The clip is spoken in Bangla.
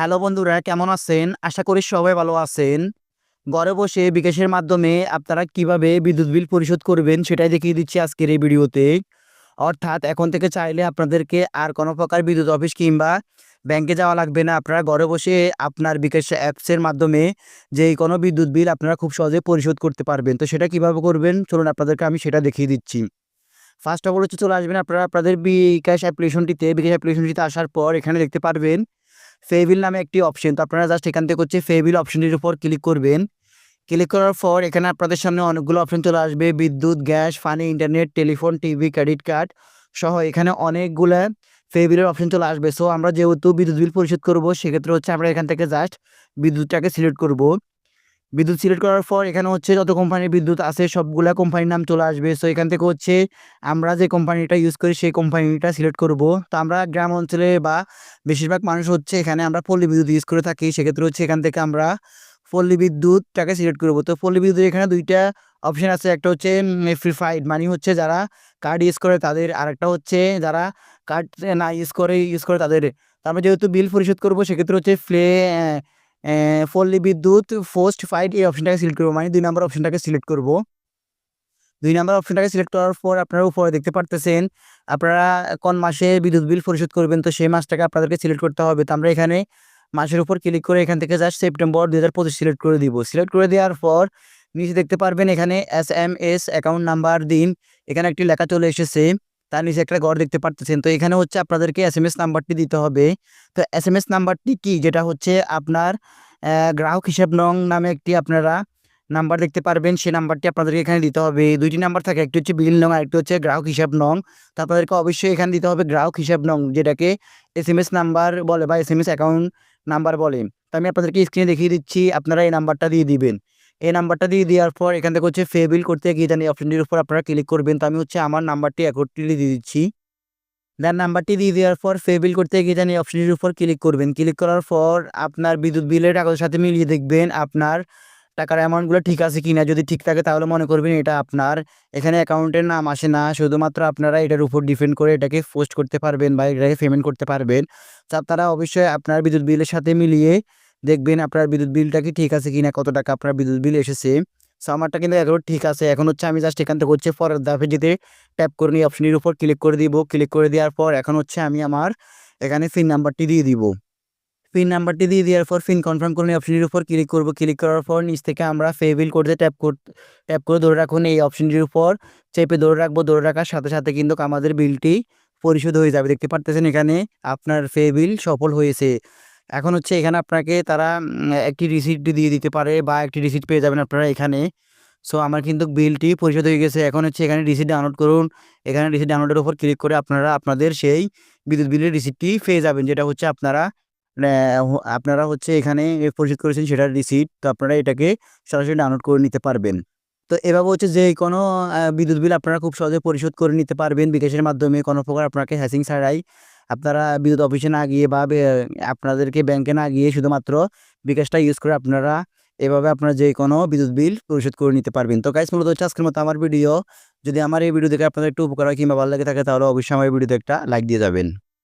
হ্যালো বন্ধুরা, কেমন আছেন? আশা করি সবাই ভালো আছেন। ঘরে বসে বিকাশের মাধ্যমে আপনারা কীভাবে বিদ্যুৎ বিল পরিশোধ করবেন সেটাই দেখিয়ে দিচ্ছি আজকের এই ভিডিওতে। অর্থাৎ এখন থেকে চাইলে আপনাদেরকে আর কোনো প্রকার বিদ্যুৎ অফিস কিংবা ব্যাংকে যাওয়া লাগবে না। আপনারা ঘরে বসে আপনার বিকাশ অ্যাপসের মাধ্যমে যে কোনো বিদ্যুৎ বিল আপনারা খুব সহজে পরিশোধ করতে পারবেন। তো সেটা কীভাবে করবেন? চলুন আপনাদেরকে আমি সেটা দেখিয়ে দিচ্ছি। ফার্স্ট অফ অল হচ্ছে চলে আসবেন আপনারা আপনাদের বিকাশ অ্যাপ্লিকেশনটিতে বিকাশ অ্যাপ্লিকেশনটিতে আসার পর এখানে দেখতে পারবেন ফেভিল নামে একটি অপশন তো আপনারা জাস্ট এখান থেকে হচ্ছে ফেভিল অপশনটির উপর ক্লিক করবেন। ক্লিক করার পর এখানে আপনাদের সামনে অনেকগুলো অপশন চলে আসবে। বিদ্যুৎ, গ্যাস পানি internet telephone TV credit card সহ এখানে অনেকগুলো ফেভিলের অপশন চলে আসবে। সো আমরা যেহেতু বিদ্যুৎ বিল পরিশোধ করব, সেক্ষেত্রে হচ্ছে আমরা এখান থেকে জাস্ট বিদ্যুৎটাকে সিলেক্ট করব। বিদ্যুৎ সিলেক্ট করার পর এখানে হচ্ছে যত কোম্পানির বিদ্যুৎ আছে, সবগুলা কোম্পানির নাম চলে আসবে। সো এখান থেকে হচ্ছে আমরা যে কোম্পানিটা ইউজ করি, সেই কোম্পানিটা সিলেক্ট করব। তো আমরা গ্রাম অঞ্চলে বা বেশিরভাগ মানুষ হচ্ছে এখানে আমরা পল্লী বিদ্যুৎ ইউজ করে থাকি। সেক্ষেত্রে হচ্ছে এখান থেকে আমরা পল্লী বিদ্যুৎটাকে সিলেক্ট করব। তো পল্লী বিদ্যুৎ এখানে দুইটা অপশন আছে। একটা হচ্ছে ফ্রি ফাইড মানে হচ্ছে যারা কার্ড ইউজ করে তাদের, আরেকটা হচ্ছে যারা কার্ড না ইউজ করে ইউজ করে তাদের। আমরা যেহেতু বিল পরিশোধ করব, সেক্ষেত্রে হচ্ছে ফ্লে পল্লী বিদ্যুৎ পোস্ট ফাইট এই অপশনটাকে সিলেক্ট করব। মানে দুই নম্বর অপশনটাকে সিলেক্ট করব। দুই নম্বর অপশনটাকে সিলেক্ট করার পর আপনারা উপরে দেখতে পারতেছেন, আপনারা কোন মাসে বিদ্যুৎ বিল পরিশোধ করবেন, তো সেই মাসটাকে আপনাদেরকে সিলেক্ট করতে হবে। তো আমরা এখানে মাসের উপর ক্লিক করে এখান থেকে জাস্ট সেপ্টেম্বর দুই হাজার পঁচিশ সিলেক্ট করে দিব। সিলেক্ট করে দেওয়ার পর নিচে দেখতে পারবেন এখানে S M S account number দিন। এখানে একটি লেখা চলে এসেছে তার নিচে একটা ঘর দেখতে পারতেছেন। তো এখানে হচ্ছে আপনাদেরকে এস এম এস নাম্বারটি দিতে হবে। তো এস এম এস নাম্বারটি কি? যেটা হচ্ছে আপনার গ্রাহক হিসাব নং নামে একটি আপনারা নাম্বার দেখতে পারবেন। সেই নাম্বারটি আপনাদেরকে এখানে দিতে হবে। দুইটি নাম্বার থাকে, একটি হচ্ছে বিল নং আর একটি হচ্ছে গ্রাহক হিসাব নং। তো আপনাদেরকে অবশ্যই এখানে দিতে হবে গ্রাহক হিসাব নং, যেটাকে এস এম এস নাম্বার বলে বা S M S account number বলে। তো আমি আপনাদেরকে স্ক্রিনে দেখিয়ে দিচ্ছি, আপনারা এই নাম্বারটা দিয়ে দিবেন। এই নাম্বারটা দিয়ে দেওয়ার পর এখান থেকে হচ্ছে ফে বিল করতে গিয়ে জানি অপশনটির উপর আপনারা ক্লিক করবেন। তো আমি হচ্ছে আমার নাম্বারটি অ্যাকর্ডলি দিয়ে দিচ্ছি। দেন নাম্বারটি দিয়ে দেওয়ার পর ফে বিল করতে গিয়ে জানি অপশনটির উপর ক্লিক করবেন। ক্লিক করার পর আপনার বিদ্যুৎ বিলের কাগজের সাথে মিলিয়ে দেখবেন আপনার টাকার অ্যামাউন্টগুলো ঠিক আছে কিনা। যদি ঠিক থাকে তাহলে মনে করবেন এটা আপনার এখানে অ্যাকাউন্টের নাম আসে না। শুধুমাত্র আপনারা এটার উপর ডিপেন্ড করে এটাকে পোস্ট করতে পারবেন বা এটাকে পেমেন্ট করতে পারবেন। তো আপনারা অবশ্যই আপনার বিদ্যুৎ বিলের সাথে মিলিয়ে দেখবেন আপনার বিদ্যুৎ বিলটা কি ঠিক আছে কিনা, কত টাকা আপনার বিদ্যুৎ বিল এসেছে। সো আমারটা কিন্তু এখন ঠিক আছে। এখন হচ্ছে আমি জাস্ট এখান থেকে হচ্ছে পরের ধাপে যেতে ট্যাপ করে নিই অপশনের উপর ক্লিক করে দিব। ক্লিক করে দেওয়ার পর এখন হচ্ছে আমি আমার এখানে পিন নাম্বারটি দিয়ে দিব। পিন নাম্বারটি দিয়ে দেওয়ার পর পিন কনফার্ম করে অপশনের উপর ক্লিক করব। ক্লিক করার পর নিচ থেকে আমরা ফে বিল করতে ট্যাপ কর ট্যাপ করে ধরে রাখুন। এই অপশনটির উপর চেপে ধরে রাখব। ধরে রাখার সাথে সাথে কিন্তু আমাদের বিলটি পরিশোধ হয়ে যাবে। দেখতে পারতেছেন এখানে আপনার ফে বিল সফল হয়েছে। এখন হচ্ছে এখানে আপনাকে তারা একটি রিসিপ্ট দিয়ে দিতে পারে বা একটি রিসিপ্ট পেয়ে যাবেন আপনারা এখানে। সো আমার কিন্তু বিলটি পরিশোধ হয়ে গেছে। এখন হচ্ছে এখানে রিসিপ্ট ডাউনলোড করুন। এখানে রিসিপ্ট ডাউনলোডের উপর ক্লিক করে আপনারা, আপনাদের সেই বিদ্যুৎ বিলের রিসিপ্টটি পেয়ে যাবেন, যেটা হচ্ছে আপনারা আপনারা হচ্ছে এখানে পরিশোধ করেছেন সেটার রিসিপ্ট তো আপনারা এটাকে সরাসরি ডাউনলোড করে নিতে পারবেন। তো এভাবে হচ্ছে যে কোনো বিদ্যুৎ বিল আপনারা খুব সহজে পরিশোধ করে নিতে পারবেন। বিকাশের মাধ্যমে কোনো প্রকার আপনাকে হ্যাসিং ছাড়াই। আপনারা বিদ্যুৎ অফিসে না গিয়ে বা আপনাদেরকে ব্যাংকে না গিয়ে শুধুমাত্র বিকাশটা ইউজ করে আপনারা এভাবে আপনারা যে কোনো বিদ্যুৎ বিল পরিশোধ করে নিতে পারবেন। তো গাইস মূলত হচ্ছে আজকের মতো আমার ভিডিও যদি আমার এই ভিডিও দেখে আপনাদের একটু উপকার হয় কিংবা ভালো লাগে থাকে, তাহলে অবশ্যই আমার এই ভিডিওতে একটা লাইক দিয়ে যাবেন।